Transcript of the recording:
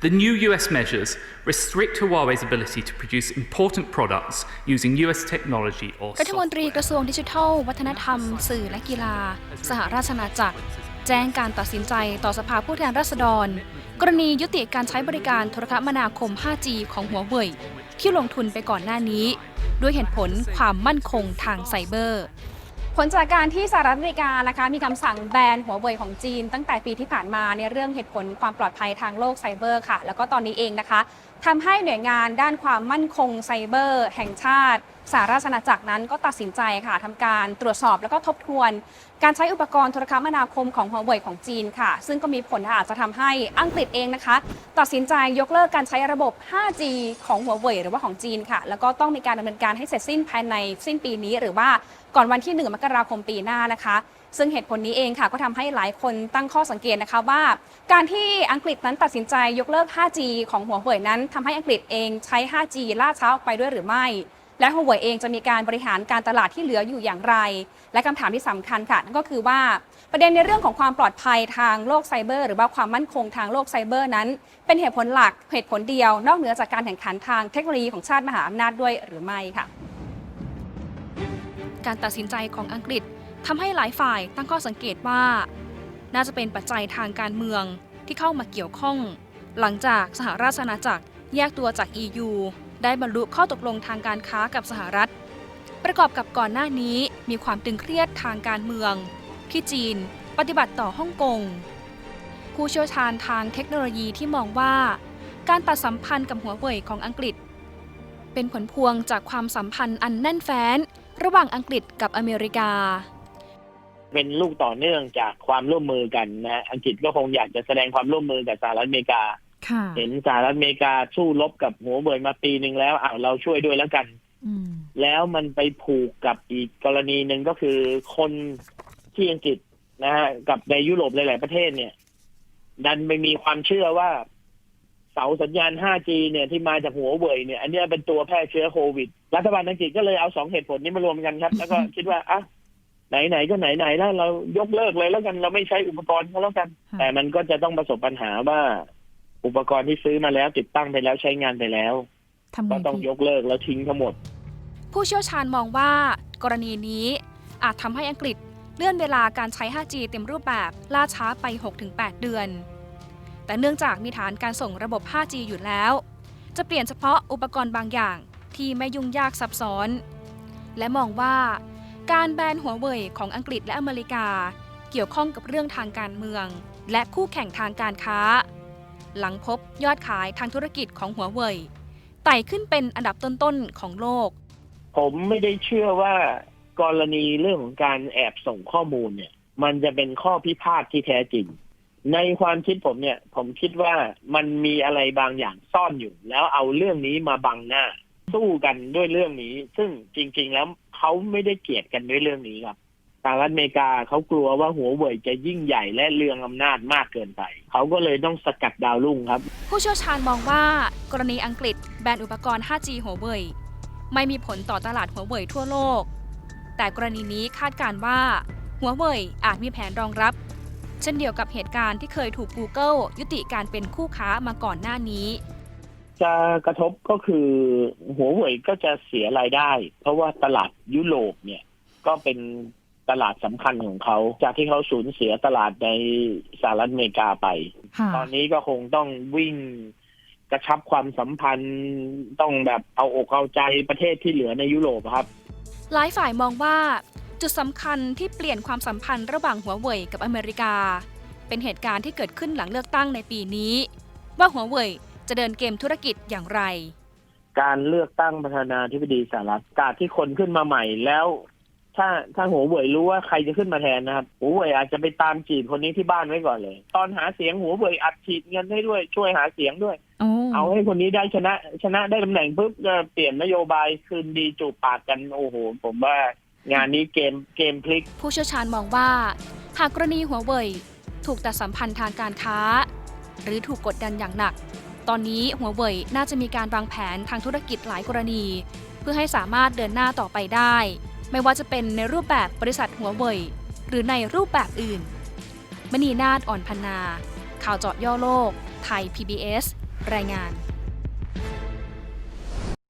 The new US measures restrict Huawei's ability to produce important products using US technology or รัฐมนตรี software. กระทรวงดิจิทัล วัฒนธรรม สื่อและกีฬา สหราชอาณาจักร แจ้งการตัดสินใจต่อสภาผู้แทนราษฎร กรณียุติการใช้บริการโทรคมนาคม 5G ของหัวเว่ยที่ลงทุนไปก่อนหน้านี้ ด้วยเหตุผลความมั่นคงทางไซเบอร์ ผลจากการที่สหรัฐอเมริกานะคะมีคำสั่งแบนหัวเว่ยของจีน ตั้งแต่ปีที่ผ่านมาในเรื่องเหตุผลความปลอดภัยทางโลกไซเบอร์ค่ะ แล้วก็ตอนนี้เองนะคะทำให้หน่วยงานด้านความมั่นคงไซเบอร์ แห่งชาติ สหราชอาณาจักรนั้นก็ตัดสินใจค่ะทำการตรวจสอบแล้วก็ทบทวน การใช้อุปกรณ์โทรคมนาคมของหัวเว่ยของจีนค่ะ ซึ่งก็มีผลอาจจะทำให้อังกฤษเองนะคะ ตัดสินใจยกเลิกการใช้ระบบ 5G ของหัวเว่ยหรือว่าของจีนค่ะ แล้วก็ต้องมีการดำเนินการให้เสร็จสิ้นภายในสิ้นปีนี้ หรือว่าก่อนวันที่ 1 มกราคมปีหน้านะคะซึ่งเหตุผลนี้เองค่ะก็ทำให้หลายคนตั้งข้อสังเกตนะคะว่า การที่อังกฤษนั้นตัดสินใจยกเลิก 5G ของหัวเว่ยนั้นทำให้อังกฤษเองใช้ 5G ล่าช้าออกไปด้วยหรือไม่ และหัวเว่ยเองจะมีการบริหารการตลาดที่เหลืออยู่อย่างไร และคำถามที่สำคัญค่ะนั่นก็คือว่าประเด็นในเรื่องของความปลอดภัยทางโลกไซเบอร์ หรือว่าความมั่นคงทางโลกไซเบอร์นั้น เป็นเหตุผลหลักเหตุผลเดียวนอกเหนือจากการแข่งขันทางเทคโนโลยีของชาติมหาอำนาจด้วยหรือไม่ค่ะ การตัดสินใจของอังกฤษทำให้หลายฝ่ายตั้งข้อสังเกตว่า น่าจะเป็นปัจจัยทางการเมืองที่เข้ามาเกี่ยวข้อง หลังจากสหราชอาณาจักรแยกตัวจาก EU ได้บรรลุข้อตกลงทางการค้ากับสหรัฐ ประกอบกับก่อนหน้านี้มีความตึงเครียดทางการเมือง ที่จีนปฏิบัติต่อฮ่องกงผู้เชี่ยวชาญทางเทคโนโลยีที่มองว่า การตัดสัมพันธ์กับหัวเว่ยของอังกฤษ เป็นผลพวงจากความสัมพันธ์อันแน่นแฟ้น ระหว่างอังกฤษกับอเมริกาเป็นลูกต่อเนื่องจากความร่วมมือกันนะอังกฤษก็คงอยากจะแสดงความร่วมมือกับสหรัฐอเมริกา เห็นสหรัฐอเมริกาสู้รบกับหัวเว่ยมาปีหนึ่งแล้วอ้าวเราช่วยด้วยแล้วกันอืมแล้วมันไปผูกกับอีกกรณีหนึ่งก็คือคนที่อังกฤษนะฮะกับในยุโรปหลาย ๆ ประเทศเนี่ย ดันไปมีความเชื่อว่าเสาสัญญาณ 5G เนี่ยที่มาจากหัวเว่ยเนี่ย อันเนี้ยเป็นตัวแพร่เชื้อโควิด รัฐบาลอังกฤษก็เลยเอาสองเหตุผลนี้มารวมกันครับ แล้วก็คิดว่าอะไหน ๆ ก็ไหน ๆ แล้วเรายกเลิกเลยแล้วกันเราไม่ใช้อุปกรณ์ก็แล้วกันค่ะแต่มันก็จะต้องประสบปัญหาว่า อุปกรณ์ที่ซื้อมาแล้วติดตั้งไปแล้วใช้งานไปแล้ว ทำไงก็ต้องดียกเลิกแล้วทิ้งทั้งหมด ผู้เชี่ยวชาญมองว่า กรณีนี้อาจทำให้อังกฤษเลื่อนเวลาการใช้ 5G เต็มรูปแบบล่าช้าไป 6-8 เดือน แต่เนื่องจากมีฐานการส่งระบบ 5G อยู่แล้ว จะเปลี่ยนเฉพาะอุปกรณ์บางอย่างที่ไม่ยุ่งยากซับซ้อน และมองว่า การแบนหัวเว่ยของอังกฤษและอเมริกา เกี่ยวข้องกับเรื่องทางการเมือง และคู่แข่งทางการค้า หลังพบยอดขายทางธุรกิจของหัวเว่ยไต่ขึ้นเป็นอันดับต้นๆของโลก ผมไม่ได้เชื่อว่ากรณีเรื่องของการแอบส่งข้อมูลเนี่ย มันจะเป็นข้อพิพาทที่แท้จริง ในความคิดผมเนี่ย ผมคิดว่ามันมีอะไรบางอย่างซ่อนอยู่ แล้วเอาเรื่องนี้มาบังหน้า สู้กันด้วยเรื่องนี้ ซึ่งจริง ๆ แล้วเขาไม่ได้เกลียดกันด้วยเรื่องนี้ครับ รัฐอเมริกาเขากลัวว่าหัวเว่ยจะยิ่งใหญ่และเรืองอำนาจมากเกินไป เขาก็เลยต้องสกัดดาวรุ่งครับ ผู้เชี่ยวชาญมองว่ากรณีอังกฤษแบนอุปกรณ์ 5G หัวเว่ยไม่มีผลต่อตลาดหัวเว่ยทั่วโลก แต่กรณีนี้คาดการณ์ว่าหัวเว่ยอาจมีแผนรองรับ เช่นเดียวกับเหตุการณ์ที่เคยถูก Google ยุติการเป็นคู่ค้ามาก่อนหน้านี้จะกระทบก็คือหัวเว่ยก็จะเสียรายได้ เพราะว่าตลาดยุโรปเนี่ย ก็เป็น ตลาดสำคัญของเขา จากที่เขาสูญเสียตลาดในสหรัฐอเมริกาไป ค่ะตอนนี้ก็คงต้องวิ่งกระชับความสัมพันธ์ต้องแบบเอาอกเอาใจประเทศที่เหลือในยุโรปครับ หลายฝ่ายมองว่า จุดสำคัญที่เปลี่ยนความสัมพันธ์ระหว่างหัวเว่ยกับอเมริกา เป็นเหตุการณ์ที่เกิดขึ้นหลังเลือกตั้งในปีนี้ ว่าหัวเว่ยจะเดินเกมธุรกิจอย่างไร การเลือกตั้งประธานาธิบดีสหรัฐการที่คนขึ้นมาใหม่แล้ว ถ้าถ้าหัวเว่ยรู้ว่าใครจะขึ้นมาแทนนะครับหัวเว่ยอาจจะไปตามจีบคนนี้ที่บ้านไว้ก่อนเลย ตอนหาเสียงหัวเว่ยอัดฉีดเงินให้ด้วยช่วยหาเสียงด้วยโอ้เอาให้คนนี้ได้ชนะ ชนะได้ตำแหน่งปุ๊บก็เปลี่ยนนโยบายคืนดีจูบปากกันโอ้โห ผมว่างานนี้เกมเกมพลิก ผู้เชี่ยวชาญมองว่า หากกรณีหัวเว่ยถูกตัดสัมพันธ์ทางการค้า หรือถูกกดดันอย่างหนัก ตอนนี้หัวเว่ยน่าจะมีการวางแผนทางธุรกิจหลายกรณี เพื่อให้สามารถเดินหน้าต่อไปได้ ไม่ว่าจะเป็นในรูปแบบบริษัทหัวเว่ยหรือในรูปแบบอื่น มณีนาฏอ่อนพันนา ข่าวเจาะย่อโลก ไทย PBS รายงาน